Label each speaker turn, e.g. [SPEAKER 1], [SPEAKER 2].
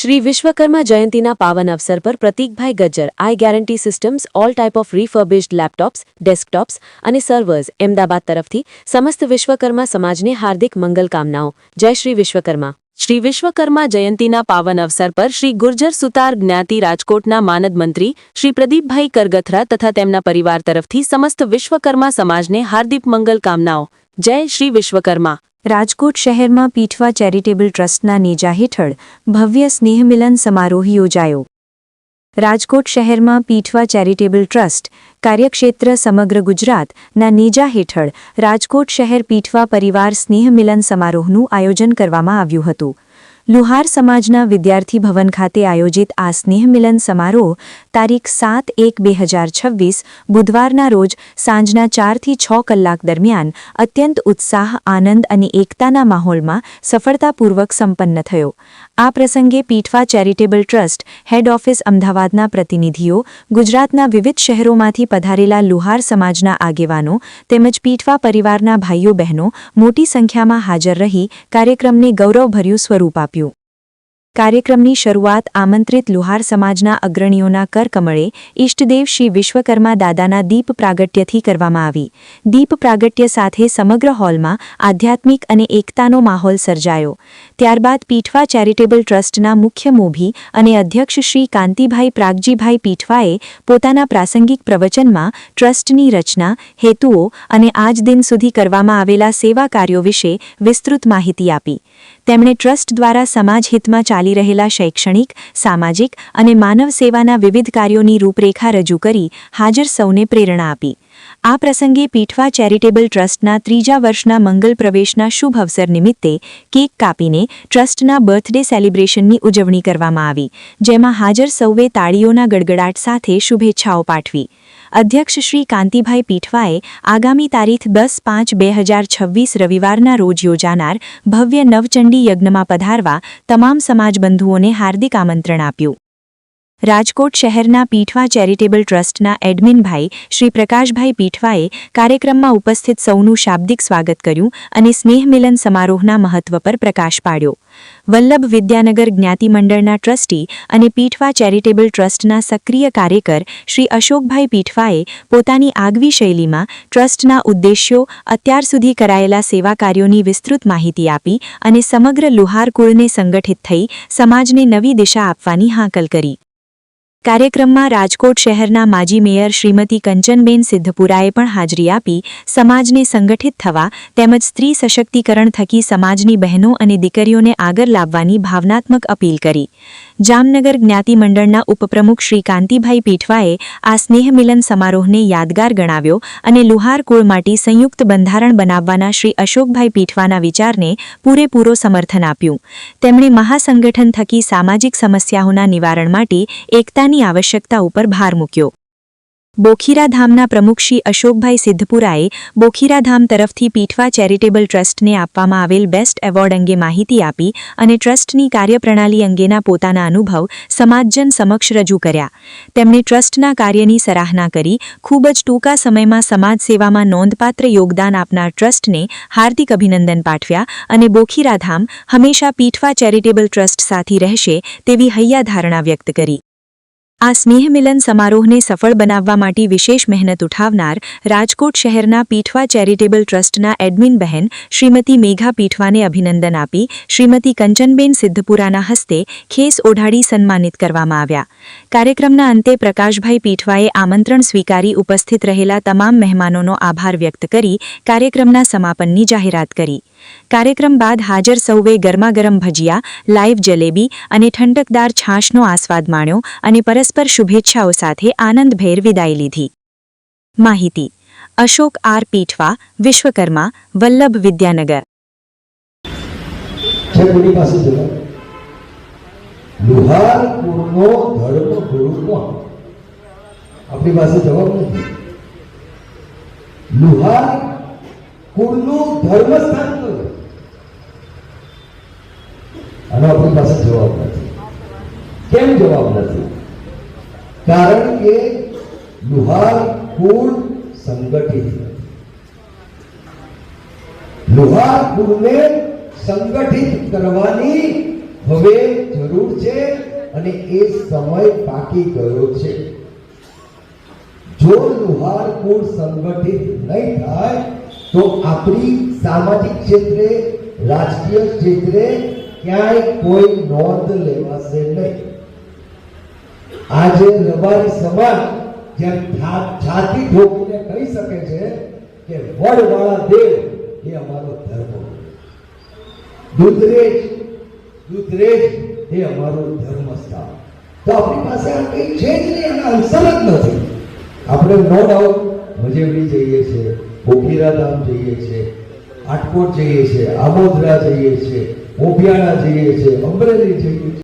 [SPEAKER 1] શ્રી વિશ્વકર્મા જયંતીના પાવન અવસર પર પ્રતિકભાઈ Gajjar, I guarantee systems, all type of refurbished laptops desktops અને સર્વર્સ અમદાવાદ તરફથી સમસ્ત વિશ્વકર્મા સમાજને હાર્દિક મંગલકામનાઓ જય શ્રી વિશ્વકર્મા. શ્રી વિશ્વકર્મા જયંતીના પાવન અવસર પર શ્રી ગુર્જર સુતાર જ્ઞાતિ રાજકોટના માનદ મંત્રી શ્રી પ્રદીપભાઈ કરગથરા તથા તેમના પરિવાર તરફથી સમસ્ત વિશ્વકર્મા સમાજને હાર્દિક મંગલકામનાઓ જય શ્રી વિશ્વકર્મા.
[SPEAKER 2] રાજકોટ શહેરમાં પીઠવા ચેરિટેબલ ટ્રસ્ટના નેજા હેઠળ ભવ્ય સ્નેહમિલન સમારોહ યોજાયો. રાજકોટ શહેરમાં પીઠવા ચેરિટેબલ ટ્રસ્ટ કાર્યક્ષેત્ર સમગ્ર ગુજરાતના નેજા હેઠળ રાજકોટ શહેર પીઠવા પરિવાર સ્નેહમિલન સમારોહનું આયોજન કરવામાં આવ્યું હતું. લુહાર સમાજના વિદ્યાર્થી ભવન ખાતે આયોજિત આ સ્નેહ મિલન સમારોહ તારીખ સાત એક બે હજાર છવ્વીસ બુધવારના રોજ સાંજના ચારથી છ કલાક દરમિયાન અત્યંત ઉત્સાહ, આનંદ અને એકતાના માહોલમાં સફળતાપૂર્વક સંપન્ન થયો. આ પ્રસંગે Pithva charitable trust head office અમદાવાદના પ્રતિનિધિઓ, ગુજરાતના વિવિધ શહેરોમાંથી પધારેલા લુહાર સમાજના આગેવાનો તેમજ પીઠવા પરિવારના ભાઈઓ બહેનો મોટી સંખ્યામાં હાજર રહી કાર્યક્રમને ગૌરવભર્યું સ્વરૂપ આપ્યું. કાર્યક્રમની શરૂઆત આમંત્રિત લુહાર સમાજના અગ્રણીઓના કરકમળે ઇષ્ટદેવ શ્રી વિશ્વકર્મા દાદાના દીપ પ્રાગટ્યથી કરવામાં આવી. દીપ પ્રાગટ્ય સાથે સમગ્ર હોલમાં આધ્યાત્મિક અને એકતાનો માહોલ સર્જાયો. ત્યારબાદ પીઠવા ચેરિટેબલ ટ્રસ્ટના મુખ્ય મોભી અને અધ્યક્ષ શ્રી કાંતિભાઈ પ્રાગજીભાઈ પીઠવાએ પોતાના પ્રાસંગિક પ્રવચનમાં ટ્રસ્ટની રચના, હેતુઓ અને આજ દિન સુધી કરવામાં આવેલા સેવા કાર્યો વિશે વિસ્તૃત માહિતી આપી. તેમણે ટ્રસ્ટ દ્વારા સમાજહિતમાં ચાલી રહેલા શૈક્ષણિક, સામાજિક અને માનવ સેવાના વિવિધ કાર્યોની રૂપરેખા રજૂ કરી હાજર સૌને પ્રેરણા આપી. આ પ્રસંગે પીઠવા ચેરિટેબલ ટ્રસ્ટના ત્રીજા વર્ષના મંગલ પ્રવેશના શુભ અવસર નિમિત્તે કેક કાપીને ટ્રસ્ટના બર્થડે સેલિબ્રેશનની ઉજવણી કરવામાં આવી, જેમાં હાજર સૌએ તાળીઓના ગડગડાટ સાથે શુભેચ્છાઓ પાઠવી. અધ્યક્ષ શ્રી કાંતિભાઈ પીઠવાએ આગામી તારીખ દસ પાંચ બે હજાર છવ્વીસ રવિવારના રોજ યોજાનાર ભવ્ય નવચંડી યજ્ઞમાં પધારવા તમામ સમાજબંધુઓને હાર્દિક આમંત્રણ આપ્યું. રાજકોટ શહેરના પીઠવા ચેરિટેબલ ટ્રસ્ટના એડમિનભાઈ શ્રી પ્રકાશભાઈ પીઠવાએ કાર્યક્રમમાં ઉપસ્થિત સૌનું શાબ્દિક સ્વાગત કર્યું અને સ્નેહમિલન સમારોહના મહત્વ પર પ્રકાશ પાડ્યો. વલ્લભ વિદ્યાનગર જ્ઞાતિ મંડળના ટ્રસ્ટી અને પીઠવા ચેરિટેબલ ટ્રસ્ટના સક્રિય કાર્યકર શ્રી અશોકભાઈ પીઠવાએ પોતાની આગવી શૈલીમાં ટ્રસ્ટના ઉદ્દેશ્યો, અત્યાર સુધી કરાયેલા સેવા કાર્યોની વિસ્તૃત માહિતી આપી અને સમગ્ર લુહાર કુળને સંગઠિત થઈ સમાજને નવી દિશા આપવાની હાંકલ કરી. કાર્યક્રમમાં રાજકોટ શહેરના માજી મેયર શ્રીમતી કંચનબેન સિદ્ધપુરાએ પણ હાજરી આપી સમાજને સંગઠિત થવા તેમજ સ્ત્રી સશક્તિકરણ થકી સમાજની બહેનો અને દીકરીઓને આગળ લાવવાની ભાવનાત્મક અપીલ કરી. જામનગર જ્ઞાતિ ઉપપ્રમુખ શ્રી કાંતિભાઈ પીઠવાએ આ સ્નેહમિલન સમારોહને યાદગાર ગણાવ્યો અને લુહાર કુળ માટે સંયુક્ત બંધારણ બનાવવાના શ્રી અશોકભાઈ પીઠવાના વિચારને પૂરેપૂરો સમર્થન આપ્યું. તેમણે મહાસંગઠન થકી સામાજિક સમસ્યાઓના નિવારણ માટે એકતાની આવશ્યકતા ઉપર ભાર મૂક્યો. બોખીરાધામના પ્રમુખ શ્રી અશોકભાઈ સિદ્ધપુરાએ બોખીરાધામ તરફથી પીઠવા ચેરિટેબલ ટ્રસ્ટને આપવામાં આવેલ બેસ્ટ એવોર્ડ અંગે માહિતી આપી અને ટ્રસ્ટની કાર્યપ્રણાલી અંગેના પોતાના અનુભવ સમાજજન સમક્ષ રજૂ કર્યા. તેમણે ટ્રસ્ટના કાર્યની સરાહના કરી, ખૂબ જ ટૂંકા સમયમાં સમાજ સેવામાં નોંધપાત્ર યોગદાન આપનાર ટ્રસ્ટને હાર્દિક અભિનંદન પાઠવ્યા અને બોખીરાધામ હંમેશા પીઠવા ચેરિટેબલ ટ્રસ્ટ સાથી રહેશે તેવી હૈયાધારણા વ્યક્ત કરી. આ સ્નેહમિલન સમારોહને સફળ બનાવવા માટે વિશેષ મહેનત ઉઠાવનાર રાજકોટ શહેરના પીઠવા ચેરિટેબલ ટ્રસ્ટના એડમિન બહેન શ્રીમતી મેઘા પીઠવાને અભિનંદન આપી શ્રીમતી કંચનબેન સિદ્ધપુરાના હસ્તે ખેસ ઓઢાડી સન્માનિત કરવામાં આવ્યા. કાર્યક્રમના અંતે પ્રકાશભાઈ પીઠવાએ આમંત્રણ સ્વીકારી ઉપસ્થિત રહેલા તમામ મહેમાનોનો આભાર વ્યક્ત કરી કાર્યક્રમના સમાપનની જાહેરાત કરી. કાર્યક્રમ બાદ હાજર સૌએ ગરમાગરમ ભજીયા, લાઈવ જલેબી અને ઠંડકદાર છાશનો આસ્વાદ માણ્યો અને પરસ્પર શુભેચ્છાઓ સાથે આનંદભેર વિદાય લીધી. માહિતી, અશોક આર પીઠવા, વિશ્વકર્મા, વલ્લભ વિદ્યાનગર.
[SPEAKER 3] આપણી પાસે જવાબ નથી. લુહાર કુળનું ધર્મ સ્થાન આનો આપણી પાસે જવાબ નથી. કેમ જવાબ નથી? કારણ કે લુહાર કુળ સંગઠિત લુહાર કુળને સંગઠિત કરવાની હવે જરૂર છે અને એ સમય પાકી ગયો છે. જો લુહાર કુળ સંગઠિત નહીં થાય, તો આપણી સામાજિક ક્ષેત્રે, રાજકીય ક્ષેત્રે ક્યાંય કોઈ નોંધ લેવાશે નહીં. આજે રબારી સમાજ જેમ છાતી ઠોકીને કહી શકે છે કે વડવાળા દેવ એ અમારો ધર્મ દુધરેજ દુધરેજ એ અમારો ધર્મ સ્થાન તો આપણી પાસે આ કંઈ છે જ નહીં એના અવસર જ નથી. આપણે નો ડાઉટ, મજેવડી જઈએ છીએ બોખીરા ધામ જઈએ છીએ, આટકોટ જઈએ છીએ, આમોદરા જઈએ છીએ મોભિયાણા જઈએ છીએ, અમરેલી જઈએ છીએ.